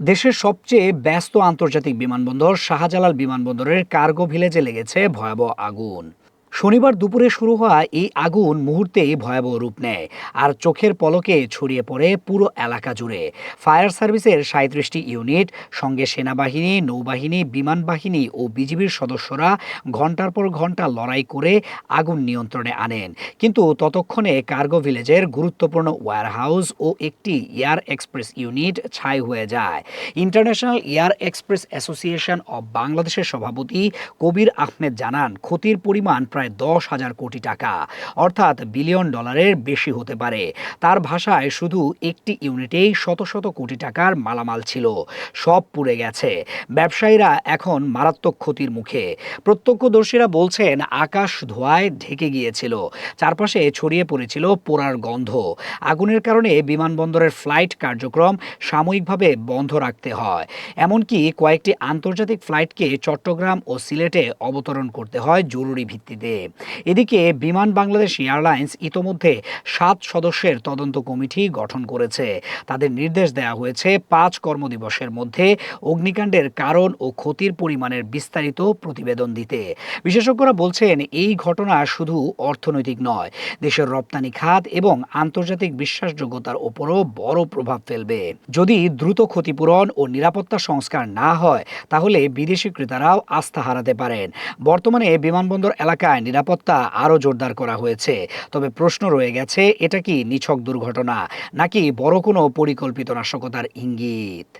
দেশের সবচেয়ে ব্যস্ত আন্তর্জাতিক বিমানবন্দর শাহজালাল বিমানবন্দরের কার্গো ভিলেজে লেগেছে ভয়াবহ আগুন। শনিবার দুপুরে শুরু হওয়া এই আগুন মুহূর্তেই ভয়াবহ রূপ নেয় আর চোখের পলকে ছড়িয়ে পড়ে পুরো এলাকা জুড়ে। ফায়ার সার্ভিসের সাঁত্রিশটি ইউনিট, সঙ্গে সেনাবাহিনী, নৌবাহিনী, বিমান বাহিনী ও বিজিবির সদস্যরা ঘণ্টার পর ঘণ্টা লড়াই করে আগুন নিয়ন্ত্রণে আনেন। কিন্তু ততক্ষণে কার্গো ভিলেজের গুরুত্বপূর্ণ ওয়্যারহাউস ও একটি এয়ার এক্সপ্রেস ইউনিট ছাই হয়ে যায়। International air express association of বাংলাদেশের সভাপতি কবির আহমেদ জানান, ক্ষতির পরিমাণ প্রায় দশ হাজার কোটি টাকা, অর্থাৎ বিলিয়ন ডলারের বেশি হতে পারে। তার ভাষায় শুধু একটি ইউনিটেই শত শত কোটি টাকার মালামাল ছিল, সব পুড়ে গেছে। ব্যবসায়ীরা এখন মারাত্মক ক্ষতির মুখে। প্রত্যক্ষদর্শীরা বলছেন, আকাশ ধোঁয়ায় ঢেকে গিয়েছিল, চারপাশে ছড়িয়ে পড়েছিল পোড়ার গন্ধ। আগুনের কারণে বিমানবন্দরের ফ্লাইট কার্যক্রম সাময়িকভাবে বন্ধ রাখতে হয়। এমনকি কয়েকটি আন্তর্জাতিক ফ্লাইটকে চট্টগ্রাম ও সিলেটে অবতরণ করতে হয় জরুরি ভিত্তিতে। এদিকে বিমান বাংলাদেশ এয়ারলাইন্স ইতোমধ্যে সাত সদস্যের তদন্ত কমিটি গঠন করেছে। তাদের নির্দেশ দেওয়া হয়েছে পাঁচ কর্মদিবসের মধ্যে অগ্নিকাণ্ডের কারণ ও ক্ষতির পরিমাণের বিস্তারিত প্রতিবেদন দিতে। বিশেষজ্ঞরা বলছেন, এই ঘটনা শুধু অর্থনৈতিক নয়, দেশের রপ্তানি খাত এবং আন্তর্জাতিক বিশ্বাসযোগ্যতার ওপরও বড় প্রভাব ফেলবে। যদি দ্রুত ক্ষতিপূরণ ও নিরাপত্তা সংস্কার না হয়, তাহলে বিদেশি ক্রেতারাও আস্থা হারাতে পারেন। বর্তমানে বিমানবন্দর এলাকায় নিরাপত্তা আরও জোরদার করা হয়েছে। তবে প্রশ্ন রয়ে গেছে, এটা কি নিছক দুর্ঘটনা নাকি বড় কোনো পরিকল্পিত নাশকতার ইঙ্গিত?